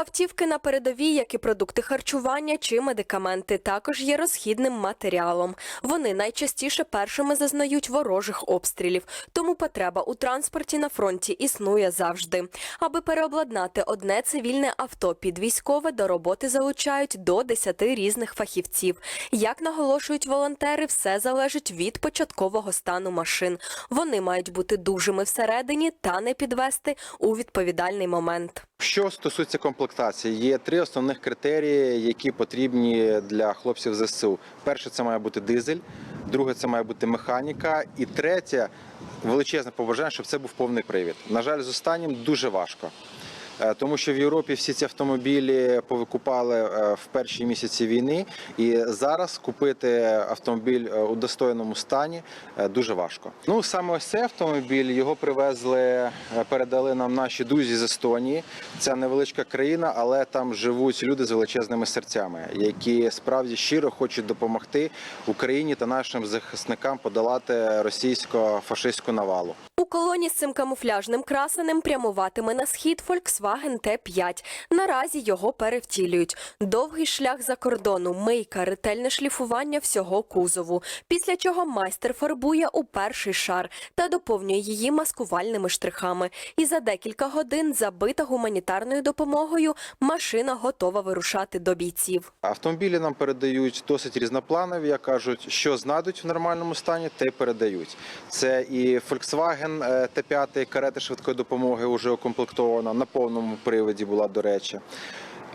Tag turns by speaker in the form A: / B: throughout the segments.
A: Автівки на передовій, як і продукти харчування чи медикаменти, також є розхідним матеріалом. Вони найчастіше першими зазнають ворожих обстрілів, тому потреба у транспорті на фронті існує завжди. Аби переобладнати одне цивільне авто під військове, до роботи залучають до 10 різних фахівців. Як наголошують волонтери, все залежить від початкового стану машин. Вони мають бути дужими всередині та не підвести у відповідальний момент.
B: Що стосується комплектації, є три основних критерії, які потрібні для хлопців ЗСУ. Перше, це має бути дизель, друге, це має бути механіка, і третє величезне побажання, щоб це був повний привід. На жаль, з останнім дуже важко. Е, Тому що в Європі всі ці автомобілі повикупали е, в перші місяці війни, і зараз купити автомобіль е, у достойному стані дуже важко. Ну саме ось цей автомобіль його привезли, передали нам наші друзі з Естонії. Це невеличка країна, але там живуть люди з величезними серцями, які справді щиро хочуть допомогти Україні та нашим захисникам подолати російсько-фашистську навалу.
A: Колоні з цим камуфляжним красенем прямуватиме на схід Volkswagen T5. Наразі його перевтілюють. Довгий шлях за кордону, мийка, ретельне шліфування всього кузову. Після чого майстер фарбує у перший шар та доповнює її маскувальними штрихами. І за декілька годин, забита гуманітарною допомогою, машина готова вирушати до бійців.
B: Автомобілі нам передають досить різнопланові, кажуть, що знайдуть в нормальному стані, те передають. Це і Volkswagen Т5, карета швидкої допомоги вже укомплектована, на повному приводі була, до речі.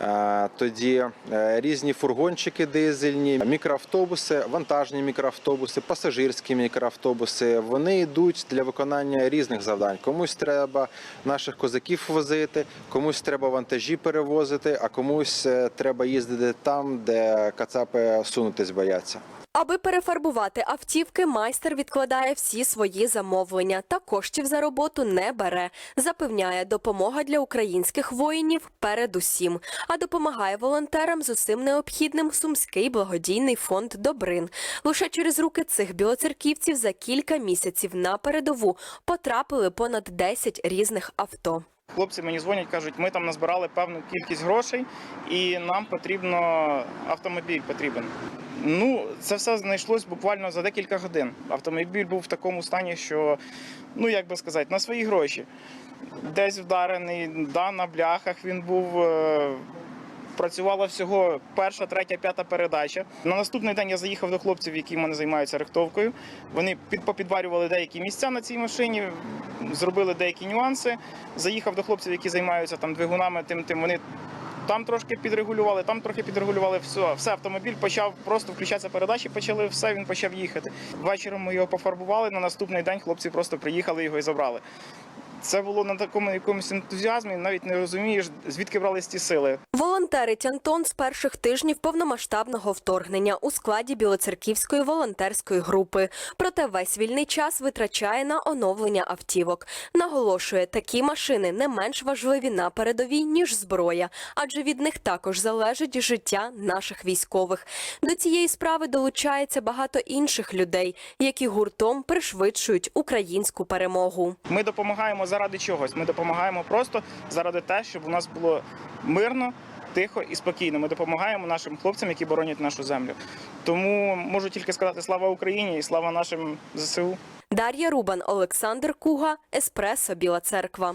B: Е, Тоді е, різні фургончики дизельні, мікроавтобуси, вантажні мікроавтобуси, пасажирські мікроавтобуси. Вони йдуть для виконання різних завдань. Комусь треба наших козаків возити, комусь треба вантажі перевозити, а комусь е, треба їздити там, де кацапи сунутись бояться.
A: Аби перефарбувати автівки, майстер відкладає всі свої замовлення та коштів за роботу не бере. Запевняє, допомога для українських воїнів передусім. А допомагає волонтерам з усім необхідним сумський благодійний фонд Добрин. Лише через руки цих білоцерківців за кілька місяців на передову потрапили понад 10 різних авто.
C: Хлопці мені дзвонять, кажуть, ми там назбирали певну кількість грошей, і нам потрібно автомобіль потрібен. Ну, це все знайшлось буквально за декілька годин. Автомобіль був в такому стані, що, ну як би сказати, на свої гроші. Десь вдарений, да, на бляхах він був. е, Працювала всього перша, третя, п'ята передача. На наступний день я заїхав до хлопців, які в мене займаються рихтовкою. Вони під, попідварювали деякі місця на цій машині, зробили деякі нюанси. Заїхав до хлопців, які займаються там двигунами, тим тим вони там трошки підрегулювали, там трохи підрегулювали. Все, все автомобіль почав просто включатися передачі, почали все, він почав їхати. Ввечері ми його пофарбували. На наступний день хлопці просто приїхали його і забрали. Це було на такому якомусь ентузіазмі, навіть не розумієш, звідки брались ті сили.
A: Волонтери Тянтон з перших тижнів повномасштабного вторгнення у складі Білоцерківської волонтерської групи. Проте весь вільний час витрачає на оновлення автівок. Наголошує, такі машини не менш важливі на передовій, ніж зброя, адже від них також залежить життя наших військових. До цієї справи долучається багато інших людей, які гуртом пришвидшують українську перемогу.
C: Ми допомагаємо заради чогось. Ми допомагаємо просто заради те, щоб у нас було мирно, тихо і спокійно. Ми допомагаємо нашим хлопцям, які боронять нашу землю. Тому можу тільки сказати слава Україні і слава нашим ЗСУ.
A: Дар'я Рубан, Олександр Куга, Еспресо Біла Церква.